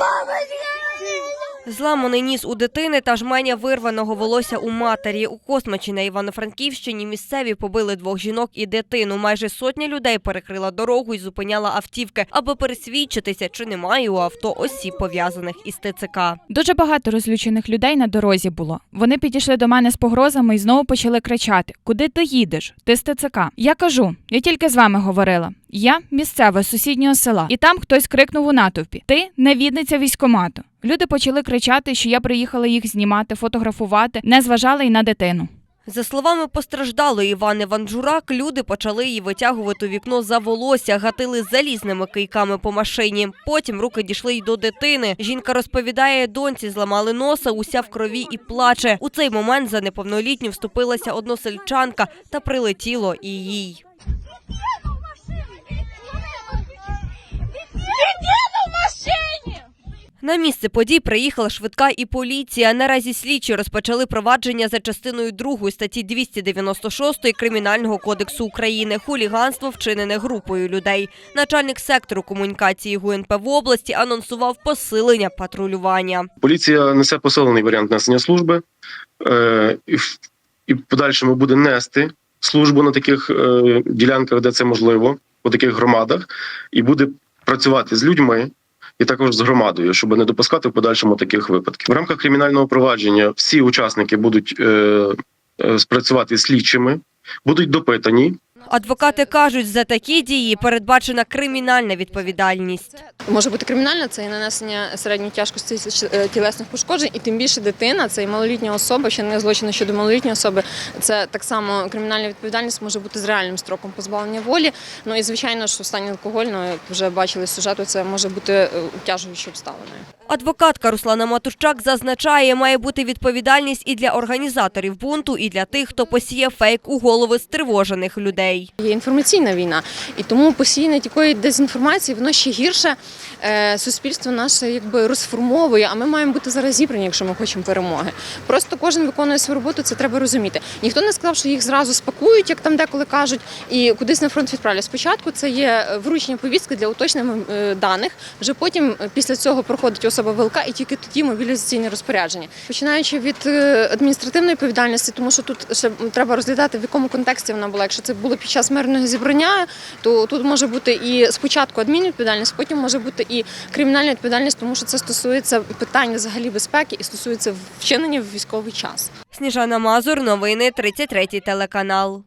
Мама, Зламаний ніс у дитини та жменя вирваного волосся у матері. У Космачі на Івано-Франківщині місцеві побили двох жінок і дитину. Майже сотня людей перекрила дорогу і зупиняла автівки, аби пересвідчитися, чи немає у авто осіб пов'язаних із ТЦК. Дуже багато розлючених людей на дорозі було. Вони підійшли до мене з погрозами і знову почали кричати: Куди ти їдеш? Ти з ТЦК. Я кажу, я тільки з вами говорила. Я місцева з сусіднього села, і там хтось крикнув у натовпі: Ти невідниця військомату. Люди почали кричати, що я приїхала їх знімати, фотографувати, не зважали й на дитину. За словами постраждалої Івани Ванжурак, люди почали її витягувати у вікно за волосся, гатили залізними кийками по машині. Потім руки дійшли й до дитини. Жінка розповідає, доньці зламали носа, уся в крові і плаче. У цей момент за неповнолітню вступилася односельчанка та прилетіло і їй. На місце подій приїхала швидка і поліція. Наразі слідчі розпочали провадження за частиною 2 статті 296 Кримінального кодексу України хуліганство вчинене групою людей. Начальник сектору комунікації ГУНП в області анонсував посилення патрулювання. Поліція несе посилений варіант несення служби е, і, в- подальшому буде нести службу на таких е, ділянках, де це можливо, у таких громадах, і буде працювати з людьми. І також з громадою, щоб не допускати в подальшому таких випадків. В рамках кримінального провадження всі учасники будуть е, е, спрацювати слідчими, будуть допитані, Адвокати кажуть, за такі дії передбачена кримінальна відповідальність. Може бути кримінальна, це і нанесення середньої тяжкості е, тілесних пошкоджень, і тим більше дитина, це і малолітня особа, ще не злочини щодо малолітньої особи. Це так само кримінальна відповідальність може бути з реальним строком позбавлення волі. Ну і звичайно, що в стані алкогольного, як вже бачили з сюжету, це може бути е, обтяжуючою обставиною. Адвокатка Руслана Матущак зазначає, має бути відповідальність і для організаторів бунту, і для тих, хто посіє фейк у голови стривожених людей. Є інформаційна війна, і тому посіяння такої дезінформації воно ще гірше е, суспільство наше якби розформовує. А ми маємо бути зараз зібрані, якщо ми хочемо перемоги. Просто кожен виконує свою роботу, це треба розуміти. Ніхто не сказав, що їх зразу спакують, як там деколи кажуть, і кудись на фронт відправлять. Спочатку це є вручення повістки для уточнення е, даних. Вже потім е, після цього проходить особа ВЛК, і тільки тоді мобілізаційне розпорядження. Починаючи від е, адміністративної відповідальності, тому що тут ще треба розглядати в якому контексті вона була. Якщо це було під час мирного зібрання, то тут може бути і спочатку адмінвідповідальність, потім може бути і кримінальна відповідальність, тому що це стосується питання взагалі безпеки і стосується вчинення в військовий час. Сніжана Мазур, новини 33 телеканал.